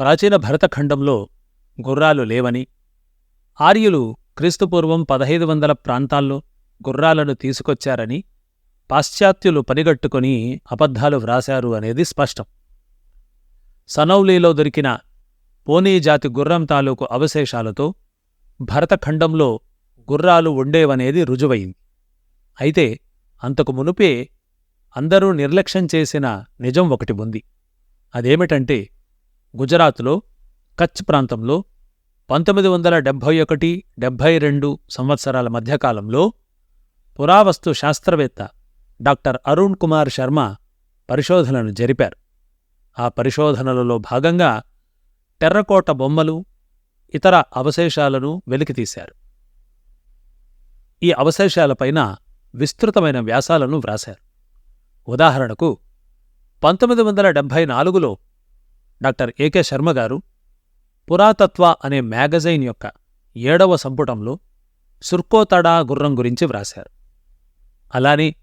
ప్రాచీన భరతఖండంలో గుర్రాలు లేవని ఆర్యులు క్రీస్తుపూర్వం పదహైదు వందల ప్రాంతాల్లో గుర్రాలను తీసుకొచ్చారని పాశ్చాత్యులు పనిగట్టుకుని అబద్ధాలు వ్రాశారు అనేది స్పష్టం. సనౌలీలో దొరికిన పోనీ జాతి గుర్రం తాలూకు అవశేషాలతో భరతఖండంలో గుర్రాలు ఉండేవనేది రుజువైంది. అయితే అంతకు మునుపే అందరూ నిర్లక్ష్యం చేసిన నిజం ఒకటి ఉంది. అదేమిటంటే గుజరాత్లో కచ్ ప్రాంతంలో పంతొమ్మిది వందల డెబ్భై ఒకటి డెబ్భై రెండు సంవత్సరాల మధ్యకాలంలో పురావస్తు శాస్త్రవేత్త డాక్టర్ అరుణ్ కుమార్ శర్మ పరిశోధనలు జరిపారు. ఆ పరిశోధనలలో భాగంగా టెర్రకోట బొమ్మలు ఇతర అవశేషాలను వెలికితీశారు. ఈ అవశేషాలపైన విస్తృతమైన వ్యాసాలను వ్రాశారు. ఉదాహరణకు పంతొమ్మిది వందల డెబ్భై నాలుగులో డాక్టర్ ఏకే శర్మ గారు పురాతత్వ అనే మ్యాగజైన్ యొక్క ఏడవ సంపుటంలో సుర్కోతడా గుర్రం గురించి వ్రాశారు. అలానే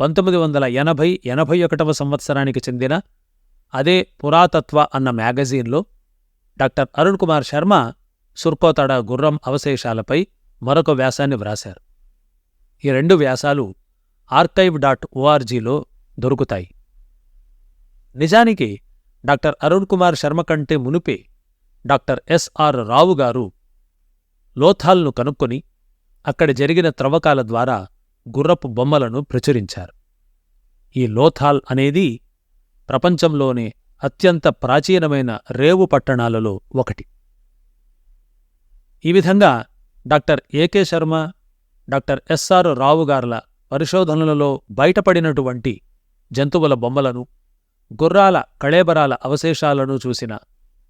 పంతొమ్మిది వందల ఎనభై ఎనభై ఒకటవ సంవత్సరానికి చెందిన అదే పురాతత్వ అన్న మ్యాగజీన్లో డాక్టర్ అరుణ్ కుమార్ శర్మ సుర్కోతడా గుర్రం అవశేషాలపై మరొక వ్యాసాన్ని వ్రాశారు. ఈ రెండు వ్యాసాలు ఆర్కైవ్ డాట్ ఓఆర్జీలో దొరుకుతాయి. నిజానికి డాక్టర్ అరుణ్ కుమార్ శర్మ కంటే మునుపే డాక్టర్ ఎస్ఆర్ రావు గారు లోథాల్ను కనుక్కొని అక్కడ జరిగిన త్రవ్వకాల ద్వారా గుర్రపు బొమ్మలను ప్రచురించారు. ఈ లోథాల్ అనేది ప్రపంచంలోనే అత్యంత ప్రాచీనమైన రేవు పట్టణాలలో ఒకటి. ఈ విధంగా doctor A K Sharma doctor S R Rao గార్ల పరిశోధనలలో బయటపడినటువంటి జంతువుల బొమ్మలను గుర్రాల కళేబరాల అవశేషాలను చూసిన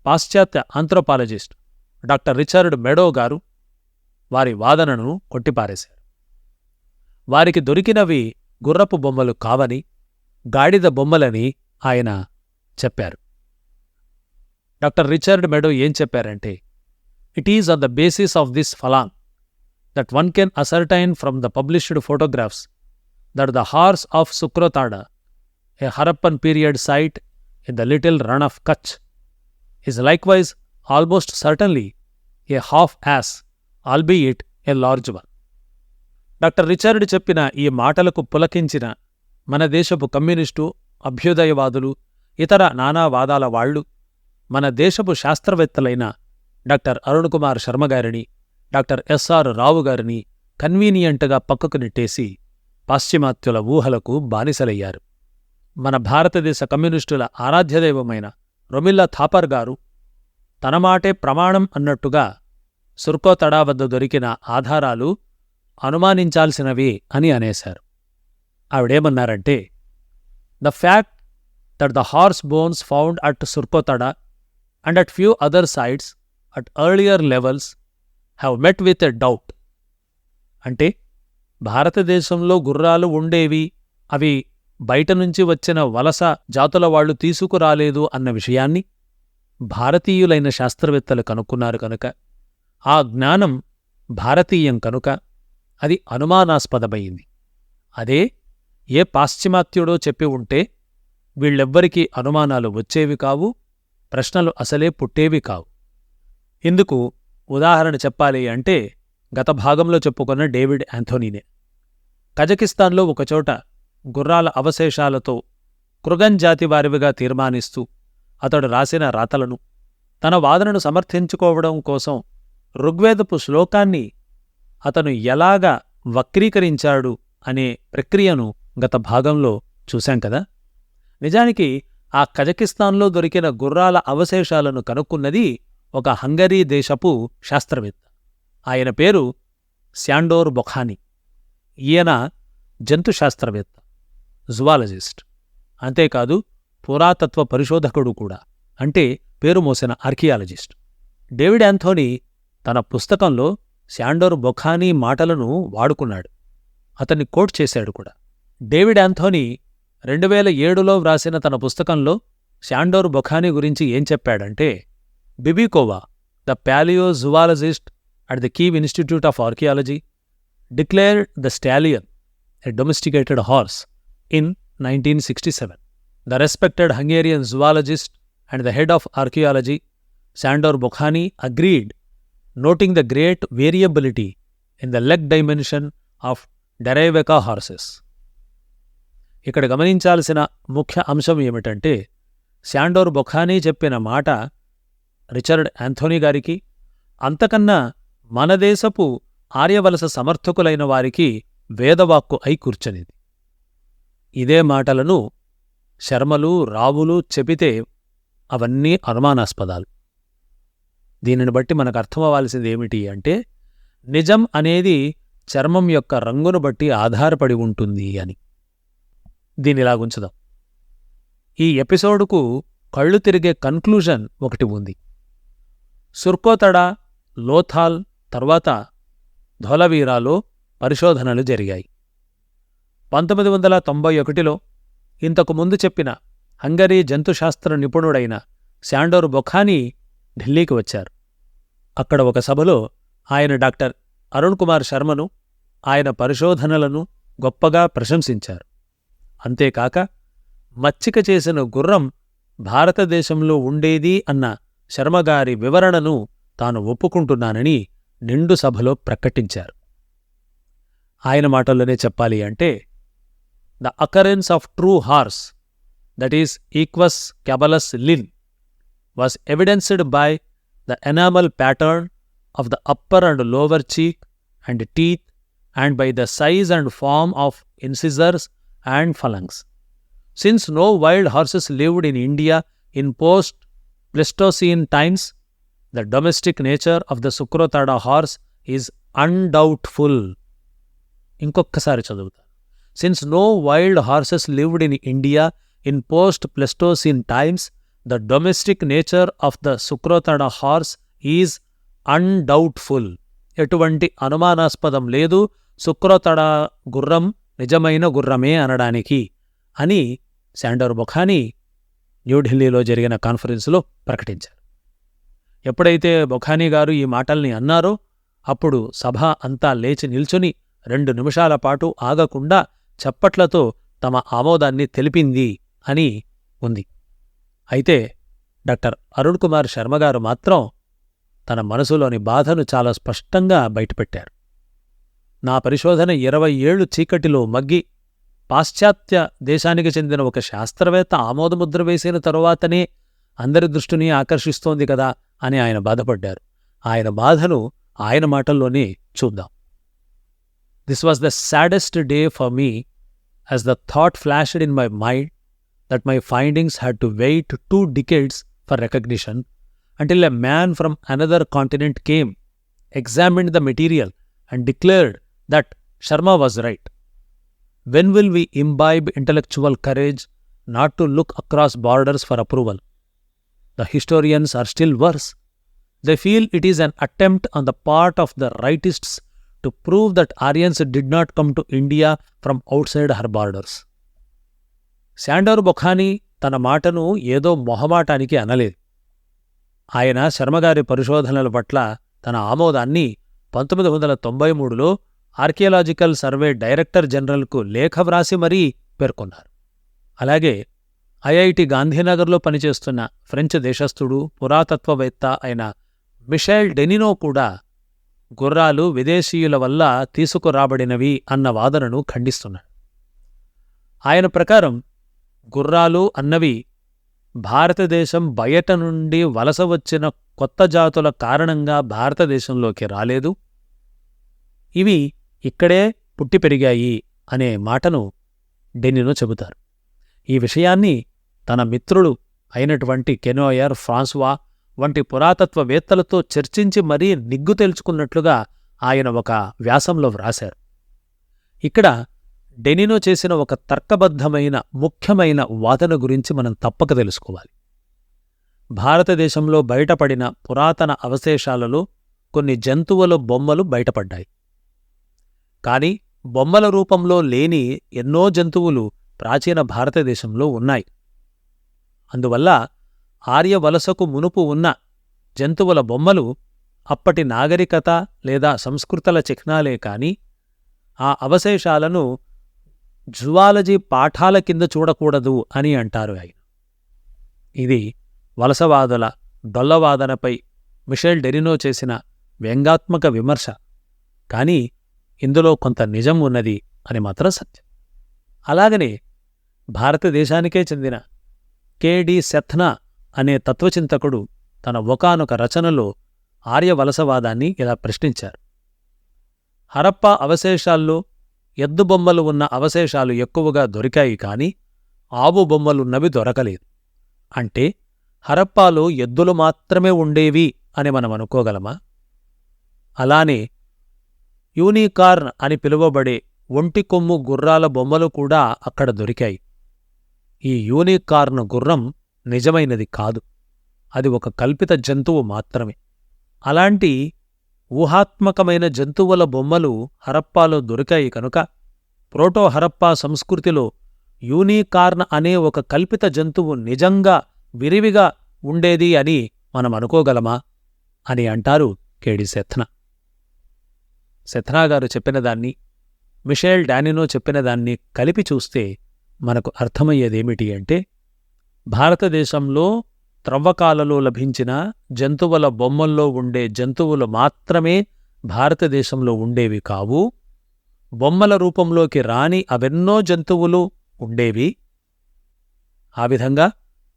పాశ్చాత్య ఆంథ్రోపాలజిస్ట్ డాక్టర్ రిచర్డ్ మెడో గారు వారి వాదనను కొట్టిపారేశారు. వారికి దొరికినవి గుర్రపు బొమ్మలు కావని గాడిద బొమ్మలని ఆయన చెప్పారు. డాక్టర్ రిచర్డ్ మెడో ఏం చెప్పారంటే it is on the basis of this phalange that one can ascertain from the published photographs that the horse of Sukrotada, a Harappan period site in the little run of Kutch, is likewise almost certainly a half ass, albeit a large one. Doctor Richard చెప్పిన ఈ మాటలకు పులకించిన మన దేశపు communist అభ్యుదయవాదులు ఇతర నానావాదాల వాళ్ళు మన దేశపు శాస్త్రవేత్తలైన డాక్టర్ అరుణ్ కుమార్ శర్మ గారిని డాక్టర్ ఎస్ఆర్ రావు గారిని కన్వీనియంట్గా పక్కకు నెట్టేసి పాశ్చిమాత్యుల ఊహలకు బానిసలయ్యారు మన భారతదేశ కమ్యూనిస్టుల ఆరాధ్యదైవమైన రొమిల్లా థాపర్ గారు తన మాటే ప్రమాణం అన్నట్టుగా సుర్కోతడా వద్ద దొరికిన ఆధారాలు అనుమానించాల్సినవి అని అనేశారు. ఆవిడేమన్నారంటే the fact that the horse bones found at Surkotada and at few other sites at earlier levels have met with a doubt. అంటే భారతదేశంలో గుర్రాలు ఉండేవి అవి బయట నుంచి వచ్చిన వలస జాతుల వాళ్ళు తీసుకురాలేదు అన్న విషయాన్ని భారతీయులైన శాస్త్రవేత్తలు కనుక్కున్నారు కనుక. ఆ జ్ఞానం భారతీయం కనుక అది అనుమానాస్పదమైంది. అదే ఏ పాశ్చిమాత్యుడో చెప్పి ఉంటే వీళ్ళెవ్వరికీ అనుమానాలు వచ్చేవి కావు ప్రశ్నలు అసలే పుట్టేవి కావు. ఇందుకు ఉదాహరణ చెప్పాలి అంటే గత భాగంలో చెప్పుకున్న డేవిడ్ యాంథోనీనే కజకిస్తాన్లో ఒకచోట గుర్రాల అవశేషాలతో కృగన్ జాతివారివిగా తీర్మానిస్తూ అతడు రాసిన రాతలను తన వాదనను సమర్థించుకోవడం కోసం ఋగ్వేదపు శ్లోకాన్ని అతను ఎలాగా వక్రీకరించాడు అనే ప్రక్రియను గత భాగంలో చూశాం కదా? నిజానికి ఆ కజకిస్తాన్లో దొరికిన గుర్రాల అవశేషాలను కనుక్కున్నది ఒక హంగరీ దేశపు శాస్త్రవేత్త. ఆయన పేరు శాండోర్ బొఖాని. ఈయన జంతు శాస్త్రవేత్త జువాలజిస్ట్. అంతేకాదు పురాతత్వ పరిశోధకుడు కూడా. అంటే పేరు మోసిన ఆర్కియాలజిస్ట్. డేవిడ్ యాంథోనీ తన పుస్తకంలో శాండోర్ బొఖానీ మాటలను వాడుకున్నాడు. అతన్ని కోట్ చేశాడు కూడా. డేవిడ్ యాంథోనీ రెండు వేల ఏడులో వ్రాసిన తన పుస్తకంలో శాండోర్ బొఖానీ గురించి ఏం చెప్పాడంటే Bibikova the palaeozoologist at the Kiev Institute of Archaeology declared the stallion a domesticated horse in nineteen sixty seven the respected Hungarian zoologist and the head of archaeology Sandor Bokonyi agreed noting the great variability in the leg dimension of Dereivka horses ఇక్కడ గమనించాల్సిన ముఖ్య అంశం ఏమిటంటే శాండోర్ బొఖానీ చెప్పిన మాట Richard Anthony గారికి అంతకన్నా మన దేశపు ఆర్యవలస సమర్థకులైన వారికి వేదవాక్కు అయి కూర్చొనిది. ఇదే మాటలను శర్మలు రావులు చెబితే అవన్నీ అనుమానాస్పదాలు. దీనిని బట్టి మనకు అర్థమవ్వాల్సింది ఏమిటి అంటే నిజం అనేది చర్మం యొక్క రంగును బట్టి ఆధారపడి ఉంటుంది అని. దీనిలాగుంచుదాం ఈ ఎపిసోడుకు కళ్ళు తిరిగే కన్క్లూజన్ ఒకటి ఉంది. సుర్కోతడ లోథాల్ తర్వాత ధోలవీరాలో పరిశోధనలు జరిగాయి. పంతొమ్మిది వందల తొంభై ఒకటిలో ఇంతకు ముందు చెప్పిన హంగరీ జంతుశాస్త్ర నిపుణుడైన శాండోర్ బొఖానీ ఢిల్లీకి వచ్చారు. అక్కడ ఒక సభలో ఆయన డాక్టర్ అరుణ్ కుమార్ శర్మను ఆయన పరిశోధనలను గొప్పగా ప్రశంసించారు. అంతేకాక మచ్చిక చేసిన గుర్రం భారతదేశంలో ఉండేది అన్న శర్మగారి వివరణను తాను ఒప్పుకుంటున్నానని నిండు సభలో ప్రకటించారు. ఆయన మాటల్లోనే చెప్పాలి అంటే the occurrence of true horse that is equus caballus Linn was evidenced by the enamel pattern of the upper and lower cheek and teeth and by the size and form of incisors and phalanges since no wild horses lived in India in post Pleistocene times the domestic nature of the Surkotada horse is undoubtful ఇంకొక్కసారి చదువుతాను since no wild horses lived in India in post Pleistocene times the domestic nature of the Surkotada horse is undoubtful ఎటువంటి అనుమానాస్పదం లేదు. సుక్రోతడ గుర్రం నిజమైన గుర్రమే అనడానికి అని sanders బొఖానీ న్యూఢిల్లీలో జరిగిన కాన్ఫరెన్సులో ప్రకటించారు. ఎప్పుడైతే బొఖానీ గారు ఈ మాటల్ని అన్నారో అప్పుడు సభ అంతా లేచి నిల్చుని రెండు నిమిషాల పాటు ఆగకుండా చప్పట్లతో తమ ఆమోదాన్ని తెలిపింది అని ఉంది. అయితే డాక్టర్ అరుణ్ కుమార్ శర్మగారు మాత్రం తన మనసులోని బాధను చాలా స్పష్టంగా బయటపెట్టారు. నా పరిశోధన ఇరవై ఏళ్ళు చీకటిలో మగ్గి పాశ్చాత్య దేశానికి చెందిన ఒక శాస్త్రవేత్త ఆమోదముద్ర వేసిన తరువాతనే అందరి దృష్టిని ఆకర్షిస్తోంది కదా అని ఆయన బాధపడ్డారు. ఆయన బాధను ఆయన మాటల్లోనే చూద్దాం. This was the saddest day for me as the thought flashed in my mind that my findings had to wait two decades for recognition until a man from another continent came, examined the material, and declared that Sharma was right. When will we imbibe intellectual courage not to look across borders for approval? The historians are still worse. They feel it is an attempt on the part of the rightists to prove that Aryans did not come to India from outside her borders sanders బొఖానీ తన మాటను ఏదో మొహమాటానికి అనలేదు. ఆయన శర్మగారి పరిశోధనల పట్ల తన ఆమోదాన్ని పంతొమ్మిది వందల తొంభై మూడులో ఆర్కియలాజికల్ సర్వే డైరెక్టర్ జనరల్కు లేఖ వ్రాసి మరీ పేర్కొన్నారు. అలాగే ఐఐటి గాంధీనగర్లో పనిచేస్తున్న ఫ్రెంచ్ దేశస్థుడు పురాతత్వవేత్త అయిన మిషేల్ డెనినో కూడా గుర్రాలు విదేశీయుల వల్ల తీసుకురాబడినవి అన్న వాదనను ఖండిస్తున్నాడు. ఆయన ప్రకారం గుర్రాలు అన్నవి భారతదేశం బయట నుండి వలస వచ్చిన కొత్త జాతుల కారణంగా భారతదేశంలోకి రాలేదు. ఇవి ఇక్కడే పుట్టి పెరిగాయి అనే మాటను డెన్నిను చెబుతారు. ఈ విషయాన్ని తన మిత్రుడు అయినటువంటి కెనోయర్ ఫ్రాన్స్వా వంటి పురాతత్వవేత్తలతో చర్చించి మరీ నిగ్గు తెలుసుకున్నట్లుగా ఆయన ఒక వ్యాసంలో వ్రాశారు. ఇక్కడ డెనినో చేసిన ఒక తర్కబద్ధమైన ముఖ్యమైన వాదన గురించి మనం తప్పక తెలుసుకోవాలి. భారతదేశంలో బయటపడిన పురాతన అవశేషాలలో కొన్ని జంతువుల బొమ్మలు బయటపడ్డాయి. కాని బొమ్మల రూపంలో లేని ఎన్నో జంతువులు ప్రాచీన భారతదేశంలో ఉన్నాయి. అందువల్ల ఆర్యవలసకు మునుపు ఉన్న జంతువుల బొమ్మలు అప్పటి నాగరికత లేదా సంస్కృతల చిహ్నాలే కాని ఆ అవశేషాలను జువాలజీ పాఠాల కింద చూడకూడదు అని అంటారు ఆయన. ఇది వలసవాదుల డొల్లవాదనపై మిషెల్ డెరినో చేసిన వ్యంగాత్మక విమర్శ. కానీ ఇందులో కొంత నిజం ఉన్నది అని మాత్రం సత్యం. అలాగనే భారతదేశానికే చెందిన కెడి సెథ్నా అనే తత్వచింతకుడు తన ఒకానొక రచనలో ఆర్యవలసవాదాన్ని ఇలా ప్రశ్నించారు. హరప్పా అవశేషాల్లో ఎద్దు బొమ్మలు ఉన్న అవశేషాలు ఎక్కువగా దొరికాయి కాని ఆవు బొమ్మలున్నవి దొరకలేదు. అంటే హరప్పాలో ఎద్దులు మాత్రమే ఉండేవి అని మనం అనుకోగలమా? అలానే యూనికార్న్ అని పిలువబడే ఒంటి కొమ్ము గుర్రాల బొమ్మలు కూడా అక్కడ దొరికాయి. ఈ యూనికార్న్ గుర్రం నిజమైనది కాదు. అది ఒక కల్పిత జంతువు మాత్రమే. అలాంటి ఊహాత్మకమైన జంతువుల బొమ్మలు హరప్పాలో దొరికాయి కనుక ప్రోటో హరప్పా సంస్కృతిలో యూనికార్న్ అనే ఒక కల్పిత జంతువు నిజంగా విరివిగా ఉండేది అని మనం అనుకోగలమా? అని అంటారు కేడి సెథ్న సెథ్నా గారు చెప్పినదాన్ని మిషేల్ డానినో చెప్పినదాన్ని కలిపి చూస్తే మనకు అర్థమయ్యేదేమిటి అంటే భారతదేశంలో త్రవ్వకాలలో లభించిన జంతువుల బొమ్మల్లో ఉండే జంతువులు మాత్రమే భారతదేశంలో ఉండేవి కావు. బొమ్మల రూపంలోకి రాని అవెన్నో జంతువులు ఉండేవి. ఆ విధంగా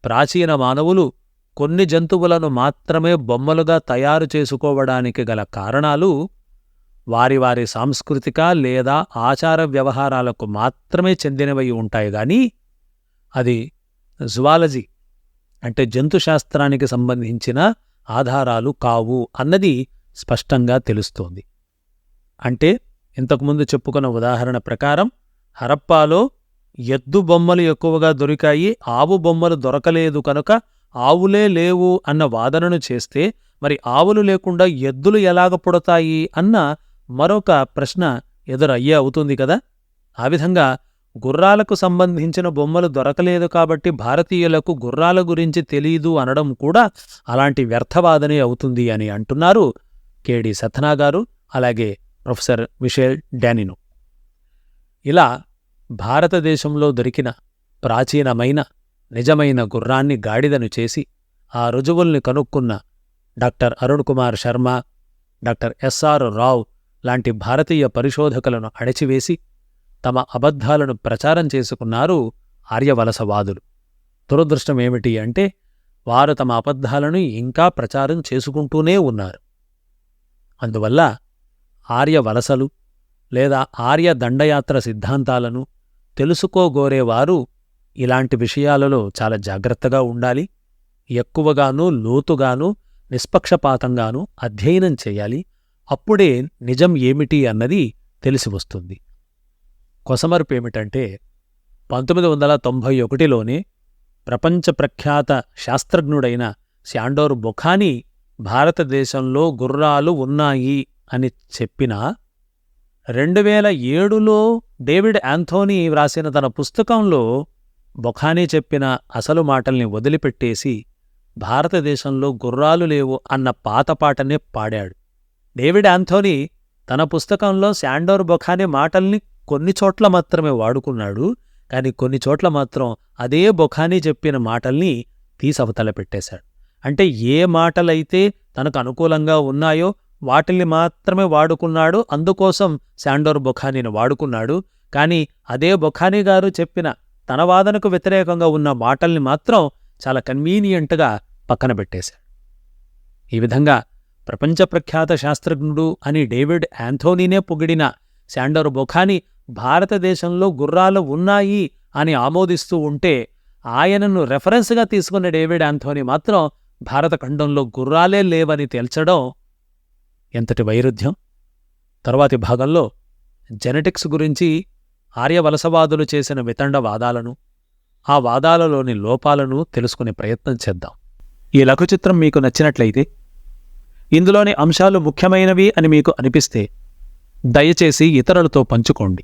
ప్రాచీన మానవులు కొన్ని జంతువులను మాత్రమే బొమ్మలుగా తయారు చేసుకోవడానికి గల కారణాలు వారి వారి సాంస్కృతిక లేదా ఆచార వ్యవహారాలకు మాత్రమే చెందినవై ఉంటాయి గాని అది జువాలజీ అంటే జంతుశాస్త్రానికి సంబంధించిన ఆధారాలు కావు అన్నది స్పష్టంగా తెలుస్తోంది. అంటే ఇంతకుముందు చెప్పుకున్న ఉదాహరణ ప్రకారం హరప్పాలో ఎద్దు బొమ్మలు ఎక్కువగా దొరికాయి ఆవు బొమ్మలు దొరకలేదు కనుక ఆవులే లేవు అన్న వాదనను చేస్తే మరి ఆవులు లేకుండా ఎద్దులు ఎలాగ పుడతాయి అన్న మరొక ప్రశ్న ఎదురయ్యే అవుతుంది కదా? ఆ విధంగా గుర్రాలకు సంబంధించిన బొమ్మలు దొరకలేదు కాబట్టి భారతీయులకు గుర్రాల గురించి తెలీదు అనడం కూడా అలాంటి వ్యర్థవాదనే అవుతుంది అని అంటున్నారు కేడి సత్నా గారు అలాగే ప్రొఫెసర్ మిషేల్ డానినో ఇలా భారతదేశంలో దొరికిన ప్రాచీనమైన నిజమైన గుర్రాన్ని గాడిదను చేసి ఆ రుజువుల్ని కనుక్కున్న doctor Arun Kumar Sharma doctor S R Rao లాంటి భారతీయ పరిశోధకులను అణచివేసి తమ అబద్ధాలను ప్రచారం చేసుకున్నారు ఆర్యవలసవాదులు. దురదృష్టమేమిటి అంటే వారు తమ అబద్ధాలను ఇంకా ప్రచారం చేసుకుంటూనే ఉన్నారు. అందువల్ల ఆర్యవలసలు లేదా ఆర్య దండయాత్ర సిద్ధాంతాలను తెలుసుకోగోరేవారు ఇలాంటి విషయాలలో చాలా జాగ్రత్తగా ఉండాలి ఎక్కువగానూ లోతుగానూ నిష్పక్షపాతంగానూ అధ్యయనం చేయాలి. అప్పుడే నిజం ఏమిటి అన్నది తెలిసి వస్తుంది. కొసమరుపేమిటంటే పంతొమ్మిది వందల తొంభై ఒకటిలోనే ప్రపంచ ప్రఖ్యాత శాస్త్రజ్ఞుడైన శాండోర్ బొఖాని భారతదేశంలో గుర్రాలు ఉన్నాయి అని చెప్పినా రెండు వేల ఏడులో డేవిడ్ యాంథోనీ వ్రాసిన తన పుస్తకంలో బొఖానీ చెప్పిన అసలు మాటల్ని వదిలిపెట్టేసి భారతదేశంలో గుర్రాలు లేవు అన్న పాత పాటనే పాడాడు. డేవిడ్ యాంథోనీ తన పుస్తకంలో శాండోర్ బొఖానీ మాటల్ని కొన్ని చోట్ల మాత్రమే వాడుకున్నాడు కాని కొన్ని చోట్ల మాత్రం అదే బొఖానీ చెప్పిన మాటల్ని తీసవతల పెట్టేశాడు. అంటే ఏ మాటలైతే తనకు అనుకూలంగా ఉన్నాయో వాటిల్ని మాత్రమే వాడుకున్నాడు అందుకోసం శాండోర్ బొఖానీని వాడుకున్నాడు కాని అదే బొఖానీ గారు చెప్పిన తన వాదనకు వ్యతిరేకంగా ఉన్న మాటల్ని మాత్రం చాలా కన్వీనియంట్గా పక్కన పెట్టేశాడు. ఈ విధంగా ప్రపంచ ప్రఖ్యాత శాస్త్రజ్ఞుడు అని డేవిడ్ యాంథోనీనే పొగిడిన శాండోర్ బొఖానీ భారతదేశంలో గుర్రాలు ఉన్నాయి అని ఆమోదిస్తూ ఉంటే ఆయనను రెఫరెన్స్గా తీసుకున్న డేవిడ్ ఆంథోనీ మాత్రం భారత ఖండంలో గుర్రాలే లేవని తేల్చడం ఎంతటి వైరుధ్యం? తరువాతి భాగంలో జెనెటిక్స్ గురించి ఆర్యవలసవాదులు చేసిన వితండ వాదాలను ఆ వాదాలలోని లోపాలను తెలుసుకునే ప్రయత్నం చేద్దాం. ఈ లఘుచిత్రం మీకు నచ్చినట్లయితే ఇందులోని అంశాలు ముఖ్యమైనవి అని మీకు అనిపిస్తే దయచేసి ఇతరులతో పంచుకోండి.